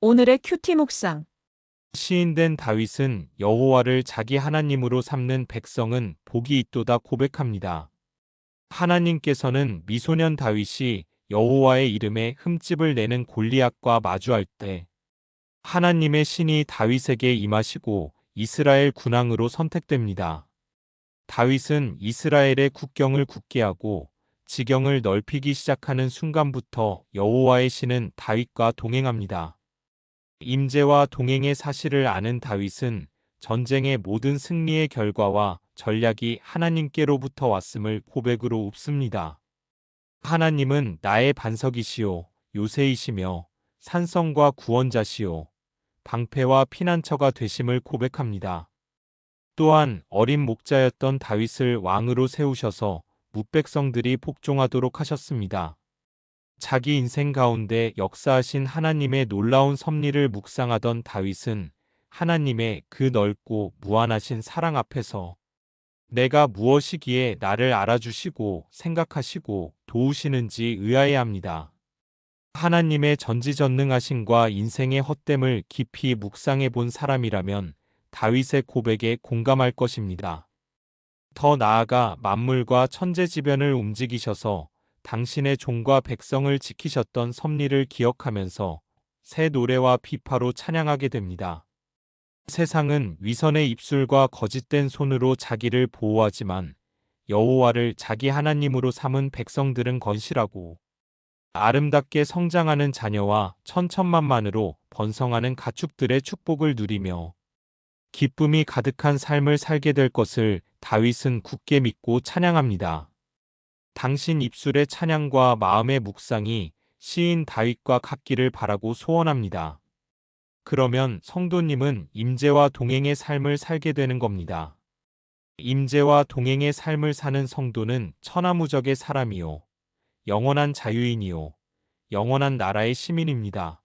오늘의 큐티 묵상. 시인된 다윗은 여호와를 자기 하나님으로 삼는 백성은 복이 있도다 고백합니다. 하나님께서는 미소년 다윗이 여호와의 이름에 흠집을 내는 골리앗과 마주할 때 하나님의 신이 다윗에게 임하시고 이스라엘 군왕으로 선택됩니다. 다윗은 이스라엘의 국경을 굳게 하고 지경을 넓히기 시작하는 순간부터 여호와의 신은 다윗과 동행합니다. 임재와 동행의 사실을 아는 다윗은 전쟁의 모든 승리의 결과와 전략이 하나님께로부터 왔음을 고백으로 읊습니다. 하나님은 나의 반석이시요 요새이시며 산성과 구원자시요 방패와 피난처가 되심을 고백합니다. 또한 어린 목자였던 다윗을 왕으로 세우셔서 뭇백성들이 복종하도록 하셨습니다. 자기 인생 가운데 역사하신 하나님의 놀라운 섭리를 묵상하던 다윗은 하나님의 그 넓고 무한하신 사랑 앞에서 내가 무엇이기에 나를 알아주시고 생각하시고 도우시는지 의아해합니다. 하나님의 전지전능하심과 인생의 헛됨을 깊이 묵상해 본 사람이라면 다윗의 고백에 공감할 것입니다. 더 나아가 만물과 천재지변을 움직이셔서 당신의 종과 백성을 지키셨던 섭리를 기억하면서 새 노래와 비파로 찬양하게 됩니다. 세상은 위선의 입술과 거짓된 손으로 자기를 보호하지만 여호와를 자기 하나님으로 삼은 백성들은 건실하고 아름답게 성장하는 자녀와 천천만만으로 번성하는 가축들의 축복을 누리며 기쁨이 가득한 삶을 살게 될 것을 다윗은 굳게 믿고 찬양합니다. 당신 입술의 찬양과 마음의 묵상이 시인 다윗과 같기를 바라고 소원합니다. 그러면 성도님은 임재와 동행의 삶을 살게 되는 겁니다. 임재와 동행의 삶을 사는 성도는 천하무적의 사람이요. 영원한 자유인이요. 영원한 나라의 시민입니다.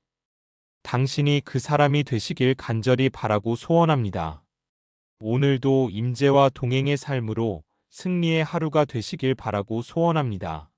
당신이 그 사람이 되시길 간절히 바라고 소원합니다. 오늘도 임재와 동행의 삶으로 승리의 하루가 되시길 바라고 소원합니다.